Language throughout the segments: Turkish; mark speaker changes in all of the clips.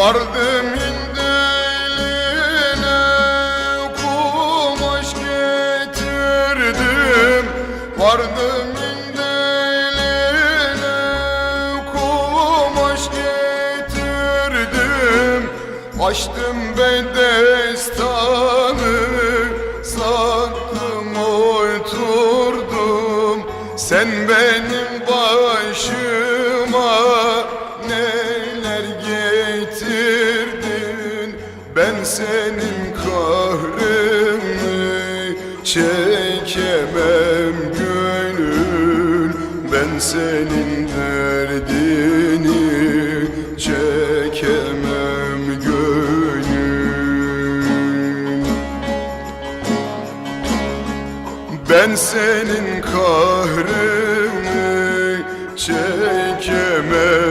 Speaker 1: Vardım indi eline kumaş getirdim. Vardım indi eline kumaş getirdim. Açtım bedestanı sattım oturdum Sen beni senin kahrını çekemem gönül. Ben senin derdini çekemem gönül. Ben senin kahrını çekemem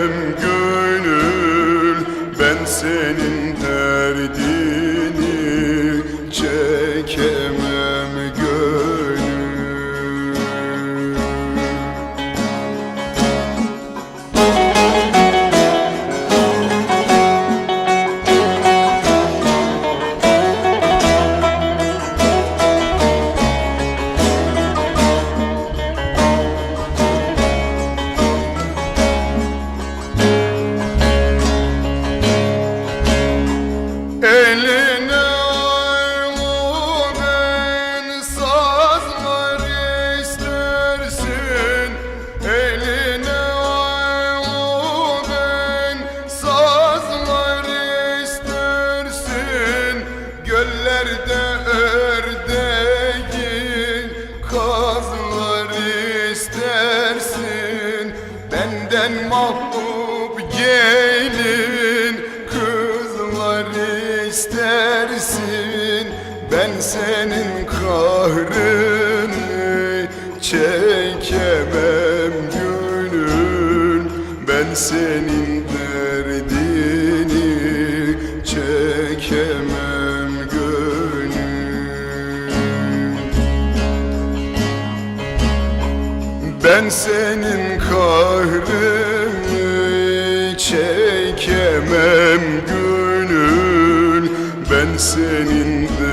Speaker 1: kazlar istersin Benden mahbub gelin. Kızlar istersin Ben senin kahrını çekemem gönül Ben senin Ben senin kahrını çekemem gönül. Ben senin derdini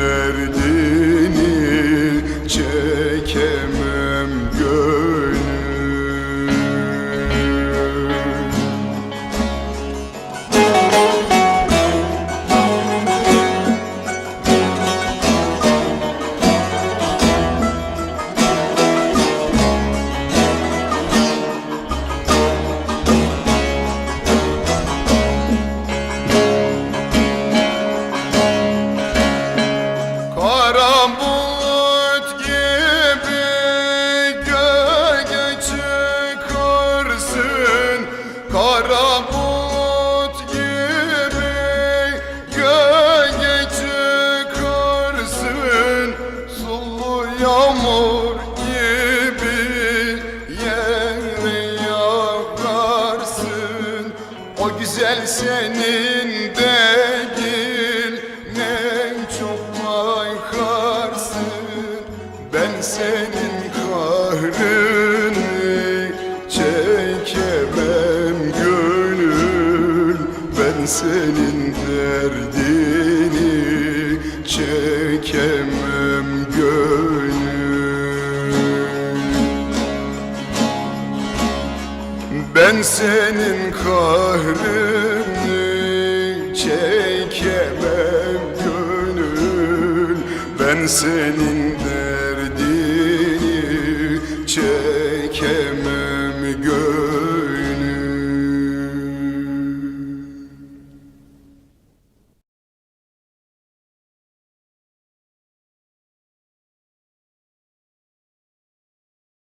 Speaker 1: O güzel senin değil ne çok baykarsın. Ben senin kahrını çekemem gönül. Ben senin derdini çekemem gönül Ben senin kahrını çekemem gönül. Ben senin